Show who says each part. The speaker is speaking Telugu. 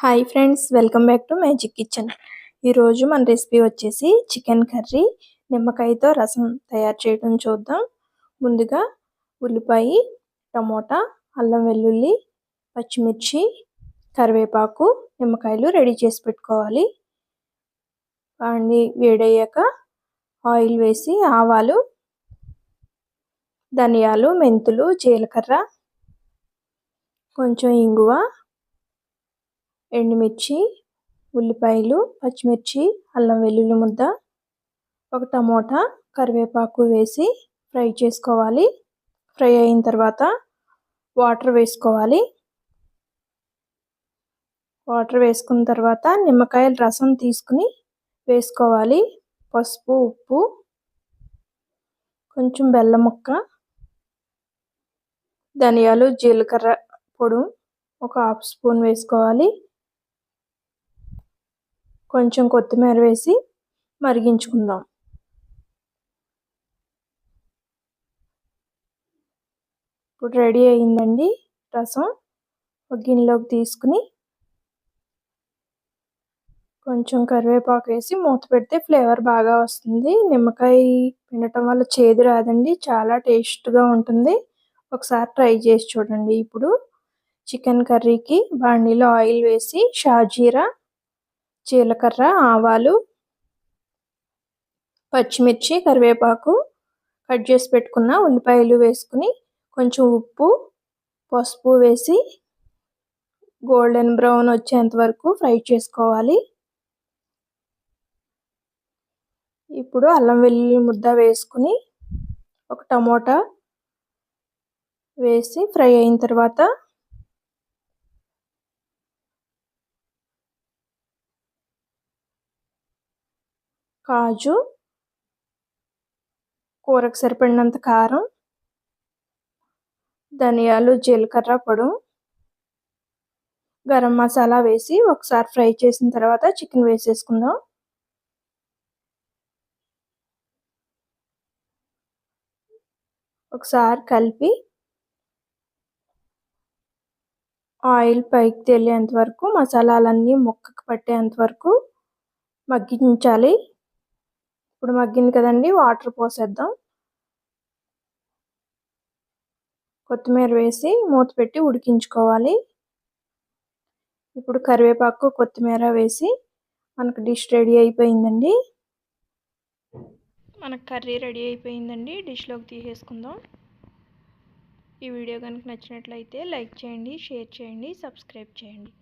Speaker 1: Hi friends welcome back to magic kitchen ఈరోజు మన రెసిపీ వచ్చేసి చికెన్ కర్రీ నిమ్మకాయతో రసం తయారు చేయడం చూద్దాం. ముందుగా ఉల్లిపాయ టమోటా అల్లం వెల్లుల్లి పచ్చిమిర్చి కరివేపాకు నిమ్మకాయలు రెడీ చేసి పెట్టుకోవాలి. వాడిని వేడయ్యాక ఆయిల్ వేసి ఆవాలు ధనియాలు మెంతులు జీలకర్ర కొంచెం ఇంగువ ఎండుమిర్చి ఉల్లిపాయలు పచ్చిమిర్చి అల్లం వెల్లుల్లి ముద్ద ఒక టమోటా కరివేపాకు వేసి ఫ్రై చేసుకోవాలి. ఫ్రై అయిన తర్వాత వాటర్ వేసుకోవాలి. వాటర్ వేసుకున్న తర్వాత నిమ్మకాయల రసం తీసుకుని వేసుకోవాలి. పసుపు ఉప్పు కొంచెం బెల్లం ముక్క ధనియాలు జీలకర్ర పొడు ఒక హాఫ్ స్పూన్ వేసుకోవాలి. కొంచెం కొత్తిమీర వేసి మరిగించుకుందాం. ఇప్పుడు రెడీ అయిందండి రసం. ఒక గిన్నెలోకి తీసుకుని కొంచెం కరివేపాకు వేసి మూత పెడితే ఫ్లేవర్ బాగా వస్తుంది. నిమ్మకాయ పిండటం వల్ల చేదు రాదండి చాలా టేస్ట్గా ఉంటుంది. ఒకసారి ట్రై చేసి చూడండి. ఇప్పుడు చికెన్ కర్రీకి బాండీలో ఆయిల్ వేసి షాజీరా జీలకర్ర ఆవాలు పచ్చిమిర్చి కరివేపాకు కట్ చేసి పెట్టుకున్న ఉల్లిపాయలు వేసుకుని కొంచెం ఉప్పు పసుపు వేసి గోల్డెన్ బ్రౌన్ వచ్చేంత వరకు ఫ్రై చేసుకోవాలి. ఇప్పుడు అల్లం వెల్లుల్లి ముద్ద వేసుకుని ఒక టమోటా వేసి ఫ్రై అయిన తర్వాత కాజు కూరకు సరిపడినంత కారం ధనియాలు జీలకర్ర పొడు గరం మసాలా వేసి ఒకసారి ఫ్రై చేసిన తర్వాత చికెన్ వేసేసుకుందాం. ఒకసారి కలిపి ఆయిల్ పైకి తేలేంత వరకు మసాలాలన్నీ ముక్కకు పట్టేంత వరకు మగ్గించాలి. ఇప్పుడు మగ్గింది కదండి వాటర్ పోసేద్దాం. కొత్తిమీర వేసి మూత పెట్టి ఉడికించుకోవాలి. ఇప్పుడు కరివేపాకు కొత్తిమీర వేసి మనకు డిష్ రెడీ అయిపోయిందండి. మనకు కర్రీ రెడీ అయిపోయిందండి డిష్లోకి తీసేసుకుందాం. ఈ వీడియో కనుక నచ్చినట్లయితే లైక్ చేయండి షేర్ చేయండి సబ్స్క్రైబ్ చేయండి.